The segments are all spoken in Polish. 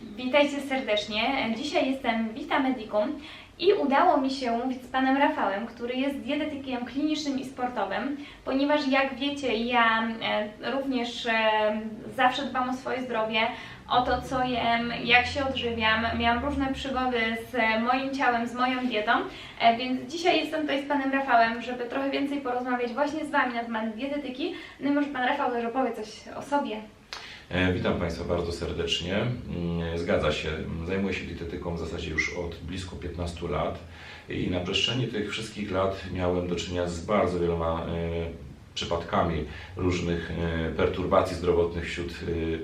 Witajcie serdecznie. Dzisiaj jestem Vita Medicum i udało mi się umówić z panem Rafałem, który jest dietetykiem klinicznym i sportowym, ponieważ jak wiecie, ja e, również e, zawsze dbam o swoje zdrowie, o to co jem, jak się odżywiam. Miałam różne przygody z moim ciałem, z moją dietą, e, więc dzisiaj jestem tutaj z panem Rafałem, żeby trochę więcej porozmawiać właśnie z wami na temat dietetyki. No i może pan Rafał też opowie coś o sobie. E, Witam Państwa bardzo serdecznie. Mm, Zgadza się, zajmuję się dietetyką w zasadzie już od blisko 15 lat i na przestrzeni tych wszystkich lat miałem do czynienia z bardzo wieloma e, przypadkami różnych e, perturbacji zdrowotnych wśród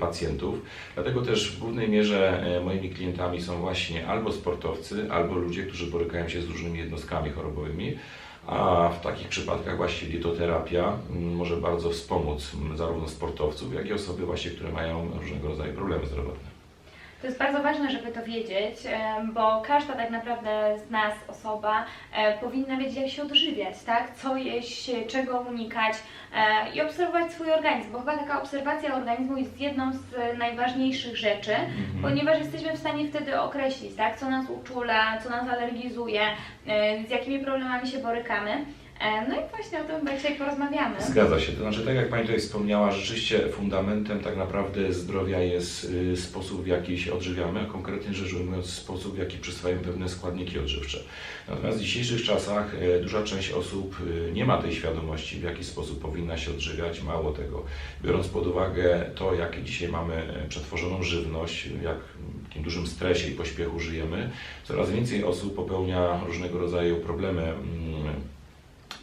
pacjentów. Dlatego też w głównej mierze moimi klientami są właśnie albo sportowcy, albo ludzie, którzy borykają się z różnymi jednostkami chorobowymi. A w takich przypadkach właśnie dietoterapia mm, może bardzo wspomóc zarówno sportowców, jak i osoby właśnie, które mają różnego rodzaju problemy zdrowotne. To jest bardzo ważne, żeby to wiedzieć, bo każda tak naprawdę z nas osoba e, powinna wiedzieć, jak się odżywiać, tak? Co jeść, czego unikać e, i obserwować swój organizm, bo chyba taka obserwacja organizmu jest jedną z e, najważniejszych rzeczy, ponieważ jesteśmy w stanie wtedy określić, tak? Co nas uczula, co nas alergizuje, e, z jakimi problemami się borykamy. E, No i właśnie o tym dzisiaj porozmawiamy. Zgadza się. To znaczy, tak jak Pani tutaj wspomniała, rzeczywiście fundamentem tak naprawdę zdrowia jest y, sposób, w jaki się odżywiamy, a konkretnie rzecz ujmując, sposób, w jaki przyswajamy pewne składniki odżywcze. Natomiast w dzisiejszych czasach e, duża część osób y, nie ma tej świadomości, w jaki sposób powinna się odżywiać. Mało tego, biorąc pod uwagę to, jakie dzisiaj mamy e, przetworzoną żywność, jak w takim dużym stresie i pośpiechu żyjemy, coraz więcej osób popełnia różnego rodzaju problemy mm,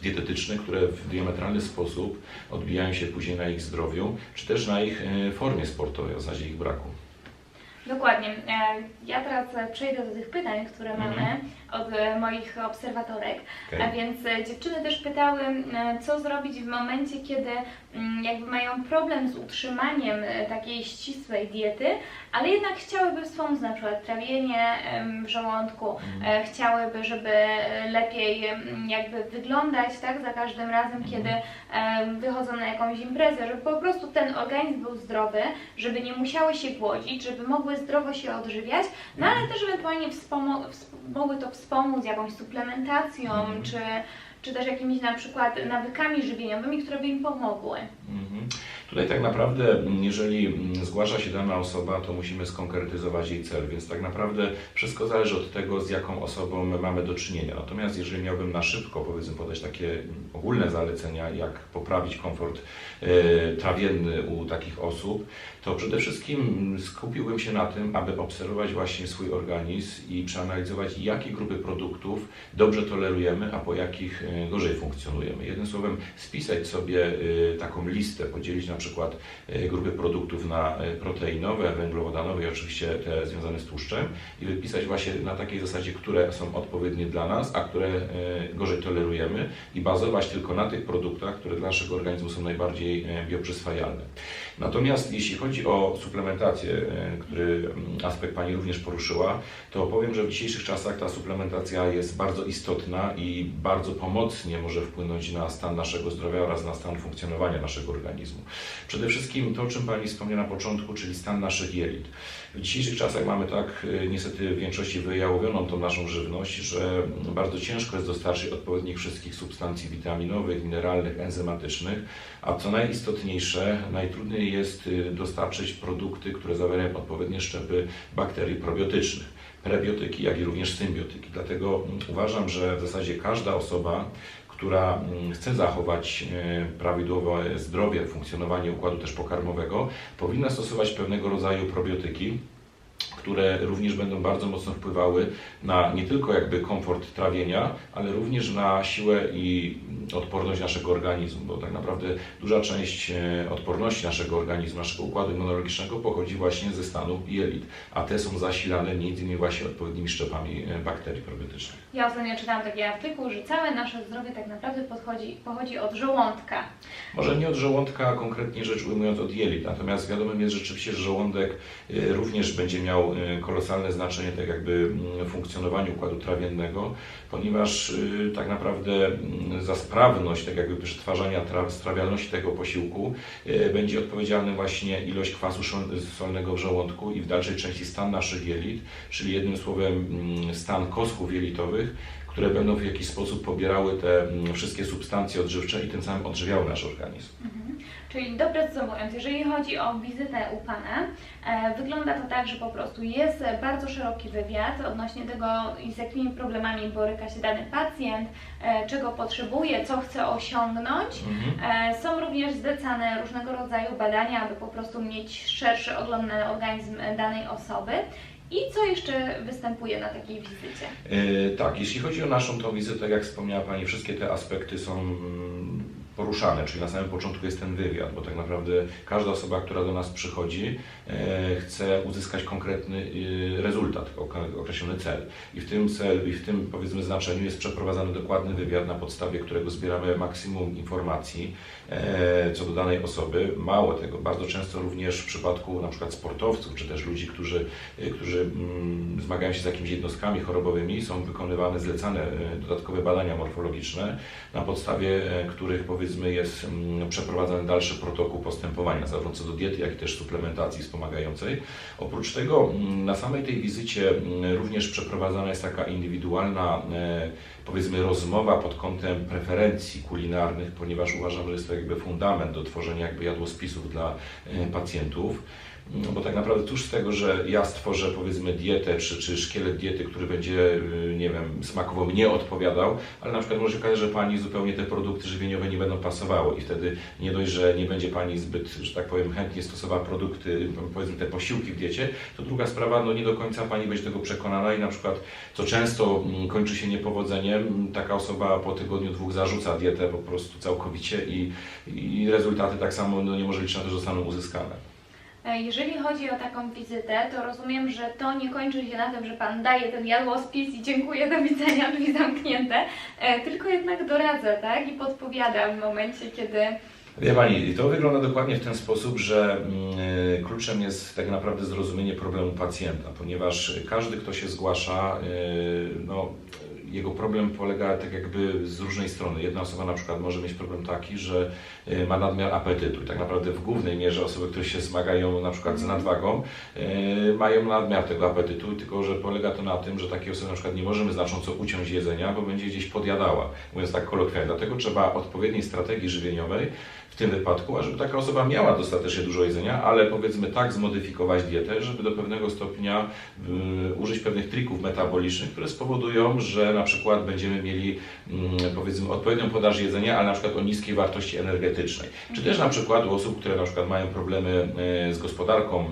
dietetyczne, które w diametralny sposób odbijają się później na ich zdrowiu, czy też na ich e, formie sportowej, w zasadzie ich braku. Dokładnie. E, Ja teraz przejdę do tych pytań, które Mhm. mamy od e, moich obserwatorek. Okej. A więc e, dziewczyny też pytały, co zrobić w momencie, kiedy jakby mają problem z utrzymaniem e, takiej ścisłej diety, ale jednak chciałyby wspomóc na przykład trawienie w żołądku, Mhm. e, chciałyby, żeby e, lepiej jakby wyglądać, tak, za każdym razem, Mhm. kiedy wychodzą na jakąś imprezę, żeby po prostu ten organizm był zdrowy, żeby nie musiały się głodzić, żeby mogły zdrowo się odżywiać, no ale też ewentualnie wspomo- mogły to wspomóc jakąś suplementacją, Mhm. czy, czy też jakimiś na przykład nawykami żywieniowymi, które by im pomogły. Mhm. Tutaj tak naprawdę, jeżeli zgłasza się dana osoba, to musimy skonkretyzować jej cel, więc tak naprawdę wszystko zależy od tego, z jaką osobą mamy do czynienia. Natomiast jeżeli miałbym na szybko, powiedzmy, podać takie ogólne zalecenia, jak poprawić komfort e, trawienny u takich osób, to przede wszystkim skupiłbym się na tym, aby obserwować właśnie swój organizm i przeanalizować, jakie grupy produktów dobrze tolerujemy, a po jakich e, gorzej funkcjonujemy. Jednym słowem, spisać sobie e, taką listę, podzielić na przykład e, grupy produktów na proteinowe, węglowodanowe i oczywiście te związane z tłuszczem i wypisać właśnie na takiej zasadzie, które są odpowiednie dla nas, a które gorzej tolerujemy i bazować tylko na tych produktach, które dla naszego organizmu są najbardziej bioprzyswajalne. Natomiast jeśli chodzi o suplementację, e, który mm, aspekt Pani również poruszyła, to powiem, że w dzisiejszych czasach ta suplementacja jest bardzo istotna i bardzo pomocnie może wpłynąć na stan naszego zdrowia oraz na stan funkcjonowania naszego organizmu. Przede wszystkim to, o czym Pani wspomniała na początku, czyli stan naszych jelit. W dzisiejszych czasach mamy tak e, niestety w większości wyjałowioną tą naszą żywność, że bardzo ciężko jest dostarczyć odpowiednich wszystkich substancji witaminowych, mineralnych, enzymatycznych, a co najistotniejsze, najtrudniej jest y, dostarczyć produkty, które zawierają odpowiednie szczepy bakterii probiotycznych, prebiotyki, jak i również symbiotyki. Dlatego mm, uważam, że w zasadzie każda osoba, która mm, chce zachować e, prawidłowe zdrowie, funkcjonowanie układu też pokarmowego, powinna stosować pewnego rodzaju probiotyki, które również będą bardzo mocno wpływały na nie tylko jakby komfort trawienia, ale również na siłę i odporność naszego organizmu, bo tak naprawdę duża część e, odporności naszego organizmu, naszego układu immunologicznego pochodzi właśnie ze stanu jelit, a te są zasilane między innymi właśnie odpowiednimi szczepami e, bakterii probiotycznych. Ja ostatnio czytałam taki artykuł, że całe nasze zdrowie tak naprawdę podchodzi, pochodzi od żołądka. Może nie od żołądka, konkretnie rzecz ujmując od jelit. Natomiast wiadomym jest rzeczywiście, że żołądek y, również będzie miał y, kolosalne znaczenie tak jakby mm, funkcjonowaniu układu trawiennego, ponieważ y, tak naprawdę mm, za sprawność tak jakby przetwarzania tra- strawialności tego posiłku y, będzie odpowiedzialny właśnie ilość kwasu solnego w żołądku i w dalszej części stan naszych jelit, czyli jednym słowem mm, stan kosków jelitowych, które będą w jakiś sposób pobierały te mm, wszystkie substancje odżywcze i tym samym odżywiały nasz organizm. Mhm. Czyli doprecyzowując, jeżeli chodzi o wizytę u Pana, e, wygląda to tak, że po prostu jest bardzo szeroki wywiad odnośnie tego, z jakimi problemami boryka się dany pacjent, e, czego potrzebuje, co chce osiągnąć. E, Są również zlecane różnego rodzaju badania, aby po prostu mieć szerszy ogląd na organizm danej osoby. I co jeszcze występuje na takiej wizycie? E, tak, jeśli chodzi o naszą tą wizytę, jak wspomniała Pani, wszystkie te aspekty są mm, poruszane, czyli na samym początku jest ten wywiad, bo tak naprawdę każda osoba, która do nas przychodzi, e, chce uzyskać konkretny y, rezultat, ok- określony cel. I w tym celu, i w tym powiedzmy znaczeniu jest przeprowadzany dokładny wywiad, na podstawie którego zbieramy maksimum informacji e, co do danej osoby. Mało tego, bardzo często również w przypadku na przykład sportowców, czy też ludzi, którzy, którzy mm, zmagają się z jakimiś jednostkami chorobowymi, są wykonywane, zlecane e, dodatkowe badania morfologiczne, na podstawie e, których powiedzmy jest mm, przeprowadzany dalszy protokół postępowania, zarówno do diety, jak i też suplementacji wspomagającej. Oprócz tego mm, na samej tej wizycie mm, również przeprowadzana jest taka indywidualna e, powiedzmy rozmowa pod kątem preferencji kulinarnych, ponieważ uważam, że jest to jakby fundament do tworzenia jakby jadłospisów dla e, pacjentów. No bo tak naprawdę tuż z tego, że ja stworzę powiedzmy dietę, czy, czy szkielet diety, który będzie, y, nie wiem, smakowo mnie odpowiadał, ale na przykład może się okazać, że Pani zupełnie te produkty żywieniowe nie będą pasowały i wtedy nie dość, że nie będzie Pani zbyt, że tak powiem, chętnie stosowała produkty, powiedzmy te posiłki w diecie, to druga sprawa, no nie do końca Pani będzie tego przekonana i na przykład, co często mm, kończy się niepowodzeniem, mm, taka osoba po tygodniu, dwóch zarzuca dietę po prostu całkowicie i, i rezultaty tak samo no, nie może liczyć na to, że zostaną uzyskane. E, Jeżeli chodzi o taką wizytę, to rozumiem, że to nie kończy się na tym, że Pan daje ten jadłospis i dziękuję, do widzenia, drzwi zamknięte, e, tylko jednak doradza, tak? I podpowiada w momencie, kiedy Wie Pani, to wygląda dokładnie w ten sposób, że mm, kluczem jest tak naprawdę zrozumienie problemu pacjenta, ponieważ każdy, kto się zgłasza, no, jego problem polega tak jakby z różnej strony. Jedna osoba na przykład może mieć problem taki, że y, ma nadmiar apetytu i tak naprawdę w głównej mierze osoby, które się zmagają na przykład z nadwagą, y, mają nadmiar tego apetytu, tylko że polega to na tym, że takiej osoby na przykład nie możemy znacząco uciąć jedzenia, bo będzie gdzieś podjadała, mówiąc tak kolokwialnie. Dlatego trzeba odpowiedniej strategii żywieniowej w tym wypadku, a żeby taka osoba miała dostatecznie dużo jedzenia, ale powiedzmy tak zmodyfikować dietę, żeby do pewnego stopnia użyć pewnych trików metabolicznych, które spowodują, że na przykład będziemy mieli mm, powiedzmy odpowiednią podaż jedzenia, ale na przykład o niskiej wartości energetycznej. Czy też na przykład u osób, które na przykład mają problemy y, z gospodarką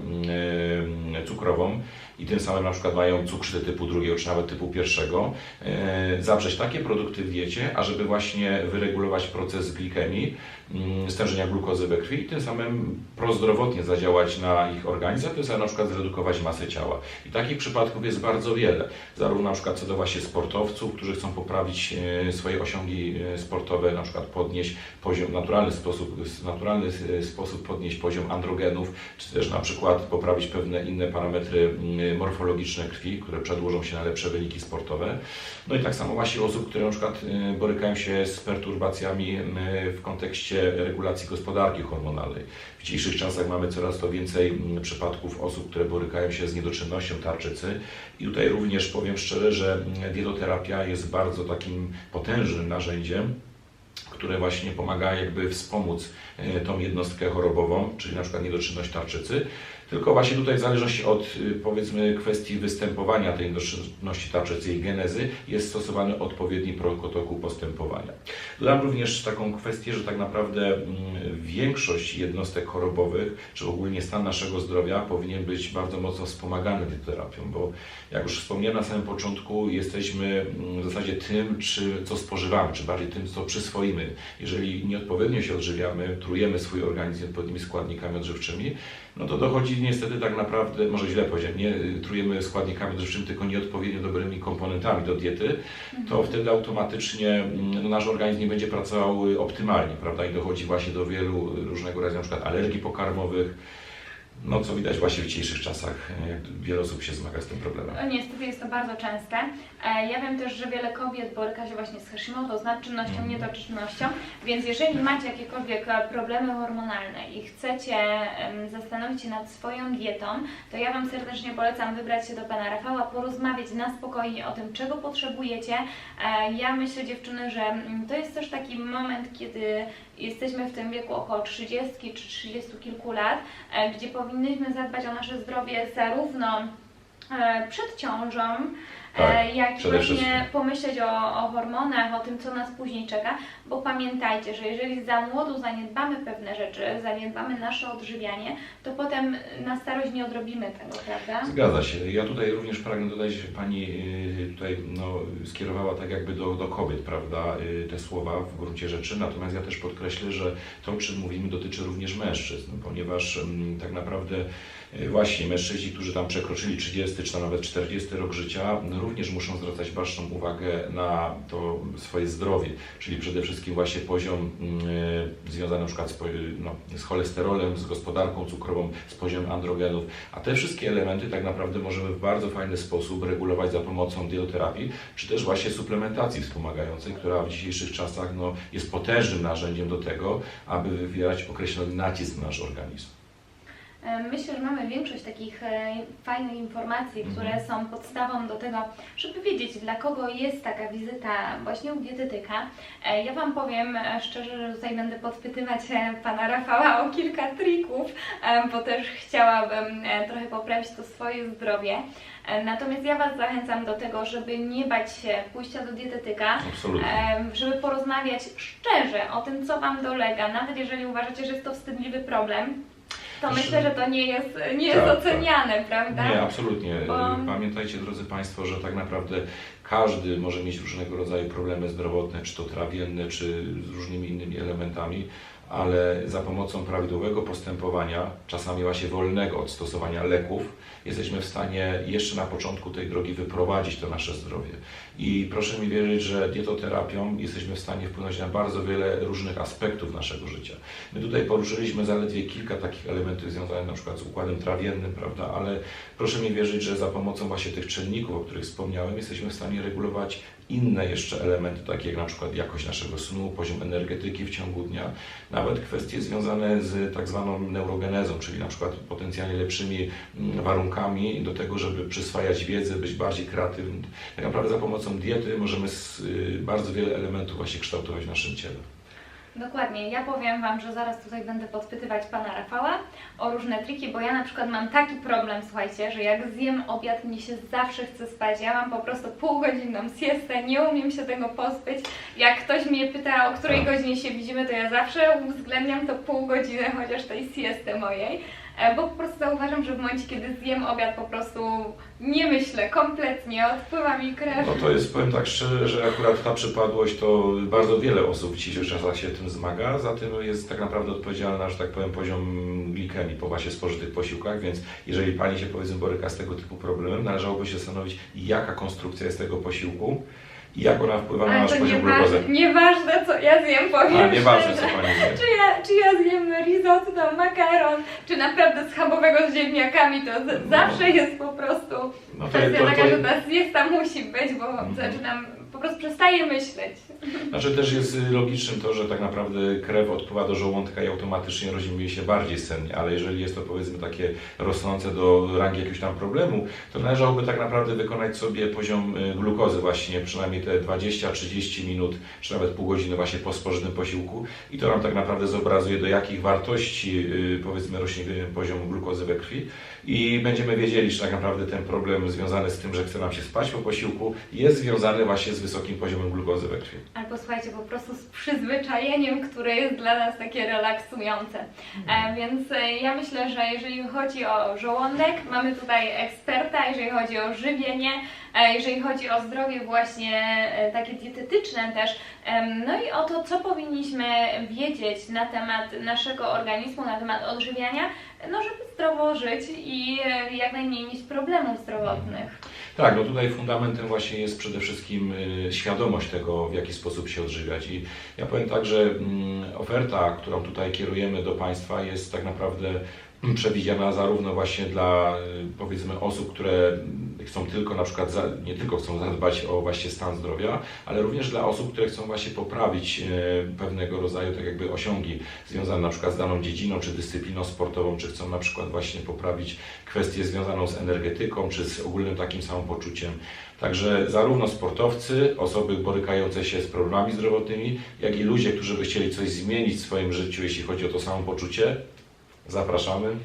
y, cukrową, i tym samym na przykład mają cukrzycę typu drugiego czy nawet typu pierwszego, e, zawrzeć takie produkty w diecie, ażeby właśnie wyregulować proces glikemii, mm, stężenia glukozy we krwi i tym samym prozdrowotnie zadziałać na ich organizm, a tym samym na przykład zredukować masę ciała. I takich przypadków jest bardzo wiele, zarówno na przykład co do właśnie sportowców, którzy chcą poprawić e, swoje osiągi e, sportowe, na przykład podnieść poziom, naturalny sposób, naturalny sposób podnieść poziom androgenów, czy też na przykład poprawić pewne inne parametry mm, morfologiczne krwi, które przedłużą się na lepsze wyniki sportowe. No i tak samo właśnie osób, które na przykład y, borykają się z perturbacjami y, w kontekście regulacji gospodarki hormonalnej. W dzisiejszych czasach mamy coraz to więcej mm, przypadków osób, które borykają się z niedoczynnością tarczycy i tutaj również powiem szczerze, że dieloterapia jest bardzo takim potężnym narzędziem, które właśnie pomaga jakby wspomóc tą jednostkę chorobową, czyli na przykład niedoczynność tarczycy. Tylko właśnie tutaj w zależności od y, powiedzmy kwestii występowania tej niedoczynności tarczycy i genezy jest stosowany odpowiedni protokół postępowania. Dodam również taką kwestię, że tak naprawdę mm, większość jednostek chorobowych, czy ogólnie stan naszego zdrowia powinien być bardzo mocno wspomagany dieterapią, bo jak już wspomniałem na samym początku, jesteśmy mm, w zasadzie tym, czy co spożywamy, czy bardziej tym, co przyswoimy. Jeżeli nieodpowiednio się odżywiamy, trujemy swój organizm odpowiednimi składnikami odżywczymi, no to dochodzi niestety tak naprawdę, może źle powiedziałem, nie trujemy składnikami odżywczymi, tylko nieodpowiednio dobrymi komponentami do diety, to wtedy automatycznie mm, no, nasz organizm nie będzie pracował y, optymalnie, prawda? I dochodzi właśnie do wielu różnego rodzaju na przykład alergii pokarmowych, no co widać właśnie w dzisiejszych czasach, wiele osób się zmaga z tym problemem. No, Niestety jest to bardzo częste. E, Ja wiem też, że wiele kobiet boryka się właśnie z Hashimoto, z nadczynnością, Mhm. niedoczynnością, więc jeżeli macie jakiekolwiek e, problemy hormonalne i chcecie zastanowić się nad swoją dietą, to ja Wam serdecznie polecam wybrać się do Pana Rafała, porozmawiać na spokojnie o tym, czego potrzebujecie. E, Ja myślę, dziewczyny, że mm, to jest też taki moment, kiedy jesteśmy w tym wieku około 30 czy 30 kilku lat, e, gdzie powinnyśmy zadbać o nasze zdrowie zarówno e, przed ciążą, Tak, jak i przede właśnie wszystkim. pomyśleć o, o hormonach, o tym, co nas później czeka, bo pamiętajcie, że jeżeli za młodu zaniedbamy pewne rzeczy, zaniedbamy nasze odżywianie, to potem na starość nie odrobimy tego, prawda? Zgadza się. Ja tutaj również pragnę dodać, że Pani y, tutaj no, skierowała tak jakby do, do kobiet, prawda, y, te słowa w gruncie rzeczy, natomiast ja też podkreślę, że to, o czym mówimy, dotyczy również mężczyzn, ponieważ mm, tak naprawdę właśnie mężczyźni, którzy tam przekroczyli 30 czy nawet 40 rok życia, również muszą zwracać baczną uwagę na to swoje zdrowie, czyli przede wszystkim właśnie poziom y, związany na przykład z, no, z cholesterolem, z gospodarką cukrową, z poziomem androgenów, a te wszystkie elementy tak naprawdę możemy w bardzo fajny sposób regulować za pomocą dieloterapii, czy też właśnie suplementacji wspomagającej, która w dzisiejszych czasach no, jest potężnym narzędziem do tego, aby wywierać określony nacisk na nasz organizm. E, Myślę, że mamy większość takich e, fajnych informacji, Mhm. które są podstawą do tego, żeby wiedzieć, dla kogo jest taka wizyta właśnie u dietetyka. E, Ja Wam powiem szczerze, że tutaj będę podpytywać Pana Rafała o kilka trików, bo też chciałabym trochę poprawić to swoje zdrowie. Natomiast ja Was zachęcam do tego, żeby nie bać się pójścia do dietetyka, Absolutnie. Żeby porozmawiać szczerze o tym, co Wam dolega, nawet jeżeli uważacie, że jest to wstydliwy problem, to myślę, że to nie jest, nie jest Tak, tak. oceniane, prawda? Nie, absolutnie. Bo- Pamiętajcie, drodzy Państwo, że tak naprawdę każdy może mieć różnego rodzaju problemy zdrowotne, czy to trawienne, czy z różnymi innymi elementami, ale za pomocą prawidłowego postępowania, czasami właśnie wolnego od stosowania leków, jesteśmy w stanie jeszcze na początku tej drogi wyprowadzić to nasze zdrowie. I proszę mi wierzyć, że dietoterapią jesteśmy w stanie wpłynąć na bardzo wiele różnych aspektów naszego życia. My tutaj poruszyliśmy zaledwie kilka takich elementów związanych na przykład z układem trawiennym, prawda, ale proszę mi wierzyć, że za pomocą właśnie tych czynników, o których wspomniałem, jesteśmy w stanie regulować inne jeszcze elementy, takie jak na przykład jakość naszego snu, poziom energetyki w ciągu dnia, nawet kwestie związane z tak zwaną neurogenezą, czyli na przykład potencjalnie lepszymi mm, warunkami do tego, żeby przyswajać wiedzę, być bardziej kreatywnym. Tak naprawdę za pomocą diety możemy s- y, bardzo wiele elementów właśnie kształtować w naszym ciele. Dokładnie. Ja powiem Wam, że zaraz tutaj będę podpytywać Pana Rafała o różne triki, bo ja na przykład mam taki problem, słuchajcie, że jak zjem obiad, mnie się zawsze chce spać. Ja mam po prostu półgodzinną siestę, nie umiem się tego pozbyć. Jak ktoś mnie pyta, o której Tak. godzinie się widzimy, to ja zawsze uwzględniam to pół godziny chociaż tej siesty mojej. E, Bo po prostu zauważam, że w momencie, kiedy zjem obiad, po prostu nie myślę kompletnie, odpływa mi krew. No to jest, powiem tak szczerze, że akurat ta przypadłość to bardzo wiele osób w dzisiejszych czasach się tym zmaga, za tym jest tak naprawdę odpowiedzialna, że tak powiem, poziom glikemii po właśnie spożytych posiłkach, więc jeżeli Pani się powiedzmy boryka z tego typu problemem, należałoby się zastanowić, jaka konstrukcja jest tego posiłku i jak ona wpływa na nasz to poziom glukozy. nieważne, co ja zjem, powiem A nieważne, co. Pani. Czy ja, czy ja zjem risotto, makaron, czy naprawdę schabowego z ziemniakami, to z, No. zawsze jest po prostu No to, kwestia to, taka, to, że ta siesta musi być, bo Mhm. zaczynam, po prostu przestaję myśleć. Znaczy też jest logicznym to, że tak naprawdę krew odpływa do żołądka i automatycznie rodzimy się bardziej sennie, ale jeżeli jest to powiedzmy takie rosnące do rangi jakiegoś tam problemu, to należałoby tak naprawdę wykonać sobie poziom y, glukozy właśnie przynajmniej te 20-30 minut, czy nawet pół godziny właśnie po spożytym posiłku i to nam tak naprawdę zobrazuje do jakich wartości y, powiedzmy rośnie y, poziom glukozy we krwi i będziemy wiedzieli, czy tak naprawdę ten problem związany z tym, że chce nam się spać po posiłku jest związany właśnie z wysokim poziomem glukozy we krwi. Albo słuchajcie, po prostu z przyzwyczajeniem, które jest dla nas takie relaksujące. E, więc e, ja myślę, że jeżeli chodzi o żołądek, mamy tutaj eksperta, jeżeli chodzi o żywienie, jeżeli chodzi o zdrowie właśnie e, takie dietetyczne też. No i o to, co powinniśmy wiedzieć na temat naszego organizmu, na temat odżywiania, no żeby zdrowo żyć i e, jak najmniej mieć problemów zdrowotnych. Tak, no tutaj fundamentem właśnie jest przede wszystkim y, świadomość tego, w jaki sposób się odżywiać. I ja powiem tak, że mm, oferta, którą tutaj kierujemy do Państwa jest tak naprawdę przewidziana zarówno właśnie dla y, powiedzmy osób, które chcą tylko na przykład, za, nie tylko chcą zadbać o właśnie stan zdrowia, ale również dla osób, które chcą właśnie poprawić y, pewnego rodzaju tak jakby osiągi związane na przykład z daną dziedziną czy dyscypliną sportową, czy chcą na przykład właśnie poprawić kwestię związaną z energetyką, czy z ogólnym takim samopoczuciem. Także zarówno sportowcy, osoby borykające się z problemami zdrowotnymi, jak i ludzie, którzy by chcieli coś zmienić w swoim życiu, jeśli chodzi o to samopoczucie, zapraszamy.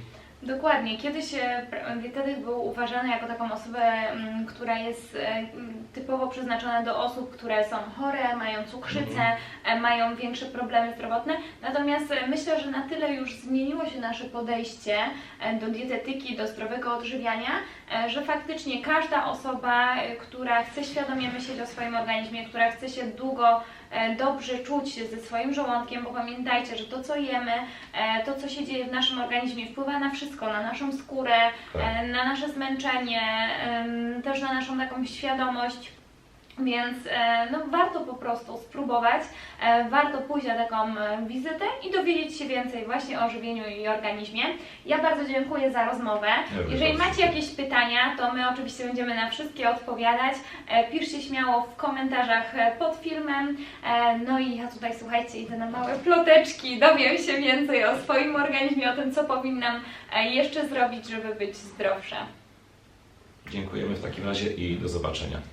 Dokładnie. Kiedyś dietetyk był uważany jako taką osobę, mm, która jest e, typowo przeznaczona do osób, które są chore, mają cukrzycę, e, mają większe problemy zdrowotne. Natomiast e, myślę, że na tyle już zmieniło się nasze podejście do dietetyki, do zdrowego odżywiania, że faktycznie każda osoba, która chce świadomie myśleć o swoim organizmie, która chce się długo dobrze czuć ze swoim żołądkiem, bo pamiętajcie, że to co jemy, e, to co się dzieje w naszym organizmie wpływa na wszystko, na naszą skórę, Tak. e, na nasze zmęczenie, też na naszą taką świadomość. Więc e, no, warto po prostu spróbować, e, warto pójść na taką e, wizytę i dowiedzieć się więcej właśnie o żywieniu i organizmie. Ja bardzo dziękuję za rozmowę. Jeżeli macie jakieś pytania, to my oczywiście będziemy na wszystkie odpowiadać. Piszcie śmiało w komentarzach pod filmem. No i ja tutaj, słuchajcie, idę na małe ploteczki, dowiem się więcej o swoim organizmie, o tym, co powinnam jeszcze zrobić, żeby być zdrowsza. Dziękujemy w takim razie i do zobaczenia.